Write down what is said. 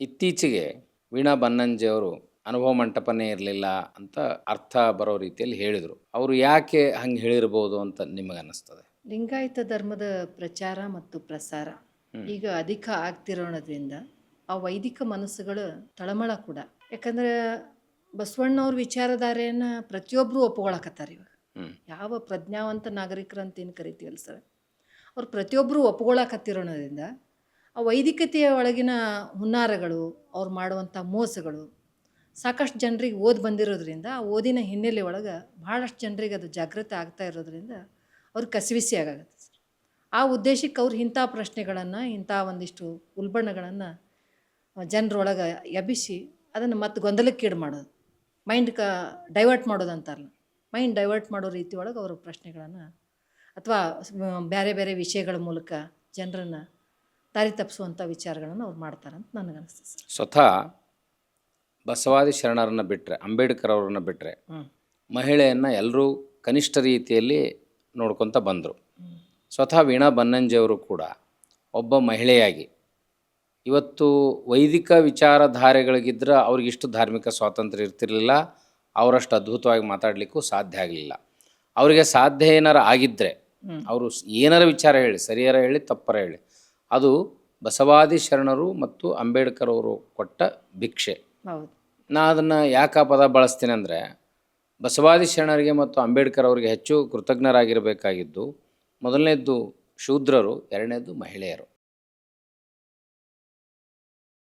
ಇತ್ತೀಚೆಗೆ ವೀಣಾ ಬನ್ನಂಜಿಯವರು ಅನುಭವ ಮಂಟಪನೇ ಇರಲಿಲ್ಲ ಅಂತ ಅರ್ಥ ಬರೋ ರೀತಿಯಲ್ಲಿ ಹೇಳಿದರು. ಅವರು ಯಾಕೆ ಹಂಗೆ ಹೇಳಿರ್ಬೋದು ಅಂತ ನಿಮಗೆ ಅನ್ನಿಸ್ತದೆ ಲಿಂಗಾಯತ ಧರ್ಮದ ಪ್ರಚಾರ ಮತ್ತು ಪ್ರಸಾರ. ಈಗ ಅಧಿಕ ಆಗ್ತಿರೋಣದ್ರಿಂದ ಆ ವೈದಿಕ ಮನಸ್ಸುಗಳು ತಳಮಳ ಕೂಡ. ಯಾಕಂದ್ರೆ ಬಸವಣ್ಣವ್ರ ವಿಚಾರಧಾರೆಯನ್ನ ಪ್ರತಿಯೊಬ್ಬರು ಒಪ್ಕೊಳಕತ್ತಾರೆ ಇವಾಗ. ಯಾವ ಪ್ರಜ್ಞಾವಂತ ನಾಗರಿಕರು ಅಂತ ಏನು ಕರಿತೀವಲ್ಲ ಸರ್? ಅವ್ರು ಪ್ರತಿಯೊಬ್ಬರು ಒಪ್ಕೊಳಕತ್ತಿರೋದ್ರಿಂದ ಆ ವೈದಿಕತೆಯ ಒಳಗಿನ ಹುನ್ನಾರಗಳು, ಅವ್ರು ಮಾಡುವಂಥ ಮೋಸಗಳು ಸಾಕಷ್ಟು ಜನರಿಗೆ ಓದಿ ಬಂದಿರೋದ್ರಿಂದ, ಆ ಓದಿನ ಹಿನ್ನೆಲೆ ಒಳಗೆ ಭಾಳಷ್ಟು ಜನರಿಗೆ ಅದು ಜಾಗೃತ ಆಗ್ತಾ ಇರೋದ್ರಿಂದ ಅವ್ರು ಕಸಿವಿಸಿ ಆಗತ್ತೆ ಸರ್. ಆ ಉದ್ದೇಶಕ್ಕೆ ಅವ್ರು ಇಂಥ ಪ್ರಶ್ನೆಗಳನ್ನು, ಇಂಥ ಒಂದಿಷ್ಟು ಉಲ್ಬಣಗಳನ್ನು ಜನರೊಳಗೆ ಎಬ್ಬಿಸಿ ಅದನ್ನು ಮತ್ತೆ ಗೊಂದಲಕ್ಕೀಡು ಮಾಡೋದು. ಮೈಂಡ್ ಕ ಡೈವರ್ಟ್ ಮಾಡೋದು ಅಂತಾರಲ್ಲ, ಮೈಂಡ್ ಡೈವರ್ಟ್ ಮಾಡೋ ರೀತಿ ಒಳಗೆ ಅವರು ಪ್ರಶ್ನೆಗಳನ್ನು ಅಥವಾ ಬೇರೆ ಬೇರೆ ವಿಷಯಗಳ ಮೂಲಕ ಜನರನ್ನು ದಾರಿ ತಪ್ಪಿಸುವಂಥ ವಿಚಾರಗಳನ್ನು ಅವ್ರು ಮಾಡ್ತಾರಂತ ನನಗನ್ನಿಸ್ತದೆ ಸರ್. ಸ್ವತಃ ಬಸವಾದಿ ಶರಣರನ್ನು ಬಿಟ್ಟರೆ ಅಂಬೇಡ್ಕರ್ ಅವರನ್ನು ಬಿಟ್ಟರೆ. ಮಹಿಳೆಯನ್ನು ಎಲ್ಲರೂ ಕನಿಷ್ಠ ರೀತಿಯಲ್ಲಿ ನೋಡ್ಕೊತ ಬಂದರು. ಸ್ವತಃ ವೀಣಾ ಬನ್ನಂಜಿಯವರು ಕೂಡ ಒಬ್ಬ ಮಹಿಳೆಯಾಗಿ ಇವತ್ತು ವೈದಿಕ ವಿಚಾರಧಾರೆಗಳಿಗಿದ್ರೆ ಅವ್ರಿಗಿಷ್ಟು ಧಾರ್ಮಿಕ ಸ್ವಾತಂತ್ರ್ಯ ಇರ್ತಿರಲಿಲ್ಲ ಅವರಷ್ಟು ಅದ್ಭುತವಾಗಿ ಮಾತಾಡಲಿಕ್ಕೂ ಸಾಧ್ಯ ಆಗಲಿಲ್ಲ. ಅವರಿಗೆ ಸಾಧ್ಯ ಏನಾರ ಆಗಿದ್ದರೆ ಅವರು ಏನಾರ ವಿಚಾರ ಹೇಳಿ ಸರಿಯಾರ ಹೇಳಿ ತಪ್ಪರ ಹೇಳಿ ಅದು ಬಸವಾದಿ ಶರಣರು ಮತ್ತು ಅಂಬೇಡ್ಕರ್ ಅವರು ಕೊಟ್ಟ ಭಿಕ್ಷೆ. ನಾನು ನಾ ಅದನ್ನು ಯಾಕೆ ಆ ಪದ ಬಳಸ್ತೀನಿ ಅಂದರೆ ಬಸವಾದಿ ಶರಣರಿಗೆ ಮತ್ತು ಅಂಬೇಡ್ಕರ್ ಅವರಿಗೆ ಹೆಚ್ಚು ಕೃತಜ್ಞರಾಗಿರಬೇಕಾಗಿದ್ದು ಮೊದಲನೇದ್ದು ಶೂದ್ರರು ಎರಡನೇದು ಮಹಿಳೆಯರು.